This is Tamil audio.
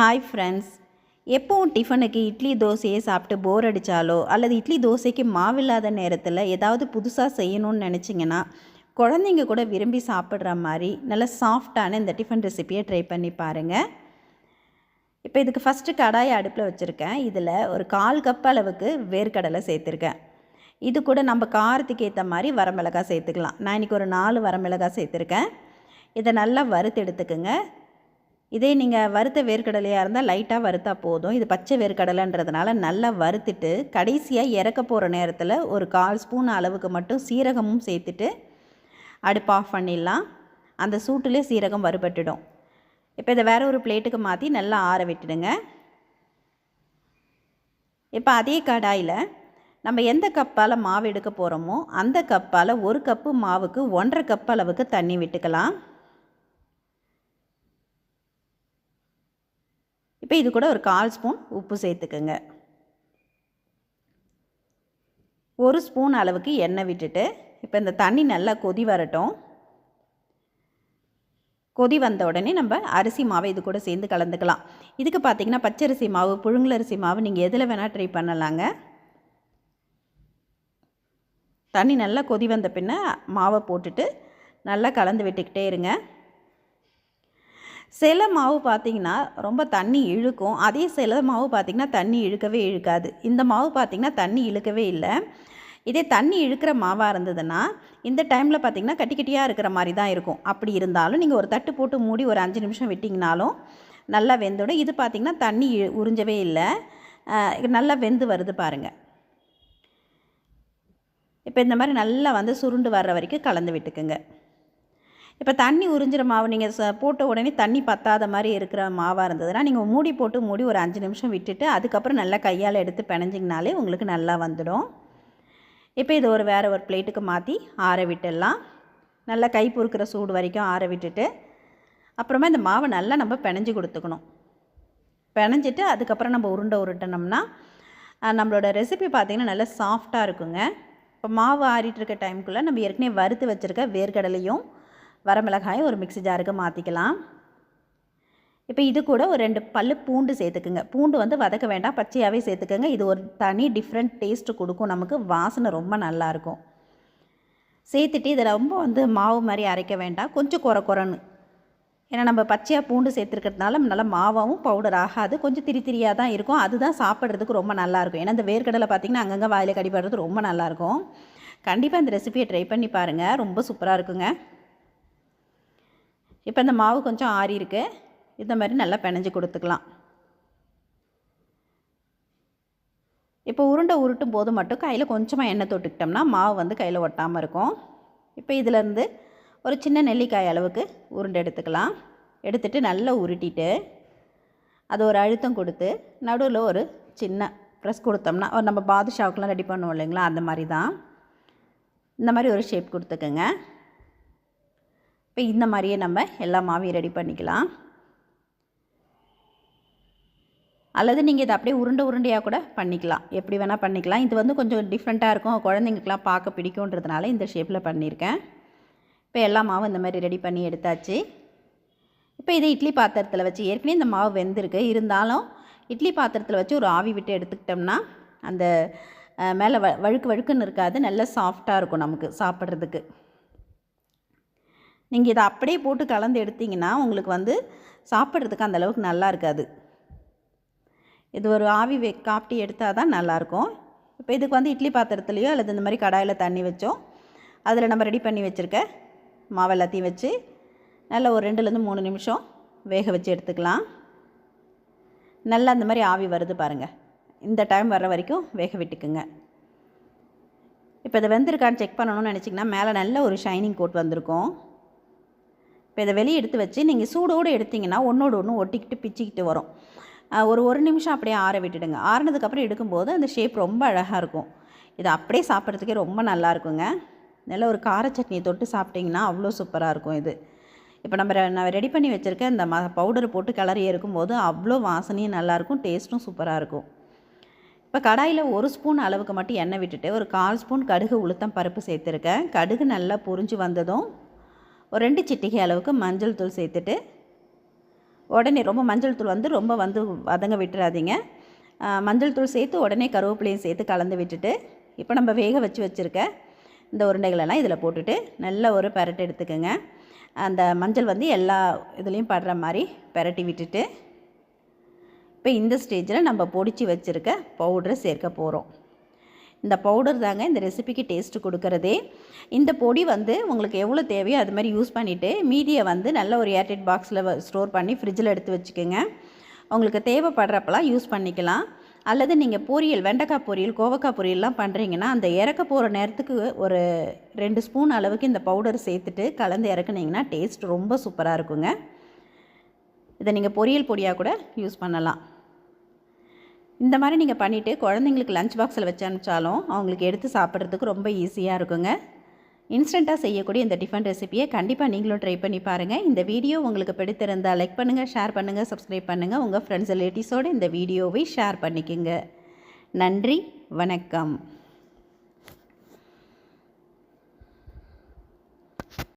ஹாய் ஃப்ரெண்ட்ஸ் எப்போவும் டிஃபனுக்கு இட்லி தோசையை சாப்பிட்டு போர் அடித்தாலோ அல்லது இட்லி தோசைக்கு மாவில்லாத நேரத்தில் ஏதாவது புதுசாக செய்யணும்னு நினச்சிங்கன்னா குழந்தைங்க கூட விரும்பி சாப்பிட்ற மாதிரி நல்ல சாஃப்டான இந்த டிஃபன் ரெசிபியை ட்ரை பண்ணி பாருங்கள் இப்போ இதுக்கு ஃபஸ்ட்டு கடாயை அடுப்பில் வச்சுருக்கேன். இதில் ஒரு கால் கப் அளவுக்கு வேர்க்கடலை சேர்த்துருக்கேன். இது கூட நம்ம காரத்துக்கு ஏற்ற மாதிரி வரமிளகாய் சேர்த்துக்கலாம். நான் இன்றைக்கி ஒரு நாலு வரமிளகாய் சேர்த்துருக்கேன். இதை நல்லா வறுத்து எடுத்துக்கோங்க. இதே நீங்கள் வறுத்த வேர்க்கடலையாக இருந்தால் லைட்டாக வறுத்தா போதும். இது பச்சை வேர்க்கடலைன்றதுனால நல்லா வறுத்துட்டு கடைசியாக இறக்க போகிற நேரத்தில் ஒரு கால் ஸ்பூன் அளவுக்கு மட்டும் சீரகமும் சேர்த்துட்டு அடுப்பு ஆஃப் பண்ணிடலாம். அந்த சூட்டிலே சீரகம் வறுபட்டுடும். இப்போ இதை வேறு ஒரு பிளேட்டுக்கு மாற்றி நல்லா ஆற விட்டுடுங்க. இப்போ அதே கடாயில் நம்ம எந்த கப்பால் மாவு எடுக்க போகிறோமோ அந்த கப்பால் ஒரு கப்பு மாவுக்கு ஒன்றரை கப் அளவுக்கு தண்ணி விட்டுக்கலாம். இப்போ இது கூட ஒரு கால் ஸ்பூன் உப்பு சேர்த்துக்குங்க. ஒரு ஸ்பூன் அளவுக்கு எண்ணெய் விட்டுட்டு இப்போ இந்த தண்ணி நல்லா கொதி வரட்டும். கொதி வந்த உடனே நம்ம அரிசி மாவை இது கூட சேர்ந்து கலந்துக்கலாம். இதுக்கு பார்த்தீங்கன்னா பச்சரிசி மாவு புழுங்கலரிசி மாவு நீங்கள் எதில் வேணால் ட்ரை பண்ணலாங்க. தண்ணி நல்லா கொதி வந்த பின்ன மாவை போட்டுட்டு நல்லா கலந்து விட்டுக்கிட்டே இருங்க. சில மாவு பார்த்திங்கன்னா ரொம்ப தண்ணி இழுக்கும். அதே சில மாவு பார்த்திங்கன்னா தண்ணி இழுக்கவே இழுக்காது. இந்த மாவு பார்த்திங்கன்னா தண்ணி இழுக்கவே இல்லை. இதே தண்ணி இழுக்கிற மாவாக இருந்ததுன்னா இந்த டைமில் பார்த்திங்கன்னா கட்டி கட்டியாக இருக்கிற மாதிரி தான் இருக்கும். அப்படி இருந்தாலும் நீங்கள் ஒரு தட்டு போட்டு மூடி ஒரு அஞ்சு நிமிஷம் விட்டிங்கனாலும் நல்லா வெந்துடும் இது பார்த்திங்கன்னா தண்ணி உறிஞ்சவே இல்லை. நல்லா வெந்து வருது பாருங்கள் இப்போ இந்த மாதிரி நல்லா வந்து சுருண்டு வர்ற வரைக்கும் கலந்து விட்டுக்குங்க. இப்போ தண்ணி உறிஞ்சிற மாவு நீங்கள் ச போட்ட உடனே தண்ணி பத்தாத மாதிரி இருக்கிற மாவாக இருந்ததுன்னா நீங்கள் மூடி போட்டு மூடி ஒரு அஞ்சு நிமிஷம் விட்டுட்டு அதுக்கப்புறம் நல்லா கையால் எடுத்து பிணைஞ்சிங்கனாலே உங்களுக்கு நல்லா வந்துடும். இப்போ இது ஒரு வேறு ஒரு பிளேட்டுக்கு மாற்றி ஆற விட்டுடலாம். நல்லா கை பொறுக்கிற சூடு வரைக்கும் ஆற விட்டுட்டு அப்புறமா இந்த மாவை நல்லா நம்ம பிணைஞ்சு கொடுத்துக்கணும். பிணைஞ்சிட்டு அதுக்கப்புறம் நம்ம உருண்டை உருட்டினோம்னா நம்மளோட ரெசிபி பார்த்திங்கன்னா நல்லா சாஃப்டாக இருக்குங்க. இப்போ மாவு ஆறிட்டு இருக்க டைமுக்குள்ளே நம்ம ஏற்கனவே வறுத்து வச்சுருக்க வேர்க்கடலையும் வரமிளகாயும் ஒரு மிக்சி ஜாருக்கு மாற்றிக்கலாம் இப்போ இது கூட ஒரு ரெண்டு பல் பூண்டு சேர்த்துக்குங்க. பூண்டு வந்து வதக்க வேண்டாம். பச்சையாகவே சேர்த்துக்கோங்க. இது ஒரு தனி டிஃப்ரெண்ட் டேஸ்ட்டு கொடுக்கும். நமக்கு வாசனை ரொம்ப நல்லாயிருக்கும் சேர்த்துட்டு இதை ரொம்ப வந்து மாவு மாதிரி அரைக்க வேண்டாம். கொஞ்சம் குறை குறைன்னு ஏன்னா நம்ம பச்சையாக பூண்டு சேர்த்துருக்கிறதுனால நல்லா மாவாகவும் பவுடர் ஆகாது. கொஞ்சம் திரி திரியாக தான் இருக்கும். அதுதான் சாப்பிட்றதுக்கு ரொம்ப நல்லாயிருக்கும் ஏன்னா இந்த வேர்க்கடலை பார்த்திங்கன்னா அங்கங்கே வாயில் கடிப்படுறது ரொம்ப நல்லாயிருக்கும் கண்டிப்பாக இந்த ரெசிபியை ட்ரை பண்ணி பாருங்கள் ரொம்ப சூப்பராக இருக்குங்க. இப்போ இந்த மாவு கொஞ்சம் ஆறி இருக்கு இந்த மாதிரி நல்லா பிணைஞ்சு கொடுத்துக்கலாம். இப்போ உருண்டை உருட்டும் போது மட்டும் கையில் கொஞ்சமாக எண்ணெய் தொட்டுக்கிட்டோம்னா மாவு வந்து கையில் ஒட்டாமல் இருக்கும். இப்போ இதிலேருந்து ஒரு சின்ன நெல்லிக்காய் அளவுக்கு உருண்டை எடுத்துக்கலாம். எடுத்துகிட்டு நல்லா உருட்டிட்டு அது ஒரு அழுத்தம் கொடுத்து நடுவில் ஒரு சின்ன ப்ரெஸ் கொடுத்தோம்னா ஒரு நம்ம பாதுஷாவுக்கெலாம் ரெடி பண்ணுவோம் இல்லைங்களா? அந்த மாதிரி தான். இந்த மாதிரி ஒரு ஷேப் கொடுத்துக்கோங்க. இப்போ இந்த மாதிரியே நம்ம எல்லா மாவையும் ரெடி பண்ணிக்கலாம். அல்லது நீங்கள் இதை அப்படியே உருண்டை உருண்டையாக கூட பண்ணிக்கலாம். எப்படி வேணால் பண்ணிக்கலாம். இது வந்து கொஞ்சம் டிஃப்ரெண்ட்டாக இருக்கும். குழந்தைங்களுக்குலாம் பார்க்க பிடிக்குன்றதுனால இந்த ஷேப்பில் பண்ணியிருக்கேன். இப்போ எல்லா மாவும் இந்த மாதிரி ரெடி பண்ணி எடுத்தாச்சு. இப்போ இதை இட்லி பாத்திரத்தில் வச்சு ஏற்கனவே இந்த மாவு வெந்திருக்கு. இருந்தாலும் இட்லி பாத்திரத்தில் வச்சு ஒரு ஆவி விட்டு எடுத்துக்கிட்டோம்னா அந்த மேலே வ வழுக்கு வழுக்குன்னு இருக்காது. நல்ல சாஃப்டாக இருக்கும் நமக்கு சாப்பிட்றதுக்கு. நீங்கள் இதை அப்படியே போட்டு கலந்து எடுத்திங்கன்னா உங்களுக்கு வந்து சாப்பிட்றதுக்கு அந்தளவுக்கு நல்லா இருக்காது. இது ஒரு ஆவி வே காப்பிட்டு எடுத்தால் தான் நல்லாயிருக்கும். இப்போ இதுக்கு வந்து இட்லி பாத்திரத்துலேயோ அல்லது இந்த மாதிரி கடாயில் தண்ணி வச்சோம் அதில் நம்ம ரெடி பண்ணி வச்சுருக்க மாவு எல்லாத்தையும் வச்சு நல்லா ஒரு ரெண்டுலேருந்து மூணு நிமிஷம் வேக வச்சு எடுத்துக்கலாம். நல்லா அந்த மாதிரி ஆவி வருது பாருங்கள் இந்த டைம் வர்ற வரைக்கும் வேக விட்டுக்குங்க. இப்போ இதை வெந்திருக்கான்னு செக் பண்ணணும்னு நினச்சிங்கன்னா மேலே நல்ல ஒரு ஷைனிங் கோட் வந்திருக்கும். இப்போ இதை வெளியே எடுத்து வச்சு நீங்கள் சூடோடு எடுத்திங்கன்னா ஒன்றோடு ஒன்று ஒட்டிக்கிட்டு பிச்சிக்கிட்டு வரும். ஒரு ஒரு நிமிஷம் அப்படியே ஆற விட்டுடுங்க. ஆறினதுக்கப்புறம் எடுக்கும்போது அந்த ஷேப் ரொம்ப அழகாக இருக்கும். இது அப்படியே சாப்பிட்றதுக்கே ரொம்ப நல்லா இருக்குங்க. நல்ல ஒரு கார சட்னியை தொட்டு சாப்பிட்டிங்கன்னா அவ்வளோ சூப்பராக இருக்கும் இது. இப்போ நம்ம நான் ரெடி பண்ணி வச்சுருக்க இந்த ம பவுடர் போட்டு கிளறி இருக்கும்போது அவ்வளோ வாசனையும் நல்லாயிருக்கும் டேஸ்ட்டும் சூப்பராக இருக்கும். இப்போ கடாயில் ஒரு ஸ்பூன் அளவுக்கு மட்டும் எண்ணெய் விட்டுட்டு ஒரு கால் ஸ்பூன் கடுகு உளுத்தம் பருப்பு சேர்த்துருக்கேன். கடுகு நல்லா பொறிஞ்சு வந்ததும் ஒரு ரெண்டு சிட்டிகை அளவுக்கு மஞ்சள் தூள் சேர்த்துட்டு உடனே ரொம்ப மஞ்சள் தூள் வந்து ரொம்ப வந்து வதங்க விட்டுறாதீங்க. மஞ்சள் தூள் சேர்த்து உடனே கருவேப்பிலையும் சேர்த்து கலந்து விட்டுட்டு இப்போ நம்ம வேக வச்சு வச்சுருக்க இந்த உருண்டைகளெல்லாம் இதில் போட்டுட்டு நல்ல ஒரு பெரட்டு எடுத்துக்கோங்க. அந்த மஞ்சள் வந்து எல்லா இதுலேயும் படுற மாதிரி பெரட்டி விட்டுட்டு இப்போ இந்த ஸ்டேஜில் நம்ம பொடிச்சு வச்சுருக்க பவுடரை சேர்க்க போகிறோம். இந்த பவுடர் தாங்க இந்த ரெசிபிக்கு டேஸ்ட்டு கொடுக்கறதே. இந்த பொடி வந்து உங்களுக்கு எவ்வளோ தேவையோ அது மாதிரி யூஸ் பண்ணிவிட்டு மீதியை வந்து நல்ல ஒரு ஏர்டெட் பாக்ஸில் ஸ்டோர் பண்ணி ஃப்ரிட்ஜில் எடுத்து வச்சுக்கோங்க. உங்களுக்கு தேவைப்படுறப்பெல்லாம் யூஸ் பண்ணிக்கலாம். அல்லது நீங்கள் பொரியல் வெண்டைக்காய் பொரியல் கோவக்காய் பொரியல்லாம் பண்ணுறீங்கன்னா அந்த இறக்க போகிற நேரத்துக்கு ஒரு ரெண்டு ஸ்பூன் அளவுக்கு இந்த பவுடர் சேர்த்துட்டு கலந்து இறக்குனீங்கன்னா டேஸ்ட் ரொம்ப சூப்பராக இருக்குங்க. இதை நீங்கள் பொரியல் பொடியாக கூட யூஸ் பண்ணலாம். இந்த மாதிரி நீங்கள் பண்ணிவிட்டு குழந்தைங்களுக்கு லஞ்ச் பாக்ஸில் வச்சு அனுப்பிச்சாலும் அவங்களுக்கு எடுத்து சாப்பிட்றதுக்கு ரொம்ப ஈஸியாக இருக்குங்க. இன்ஸ்டண்ட்டாக செய்யக்கூடிய இந்த டிஃபன் ரெசிபியை கண்டிப்பாக நீங்களும் ட்ரை பண்ணி பாருங்கள் இந்த வீடியோ உங்களுக்கு பிடித்திருந்தால் லைக் பண்ணுங்கள் ஷேர் பண்ணுங்கள் சப்ஸ்கிரைப் பண்ணுங்கள் உங்கள் ஃப்ரெண்ட்ஸ் ரிலேட்டிவ்ஸோடு இந்த வீடியோவை ஷேர் பண்ணிக்கோங்க. நன்றி வணக்கம்.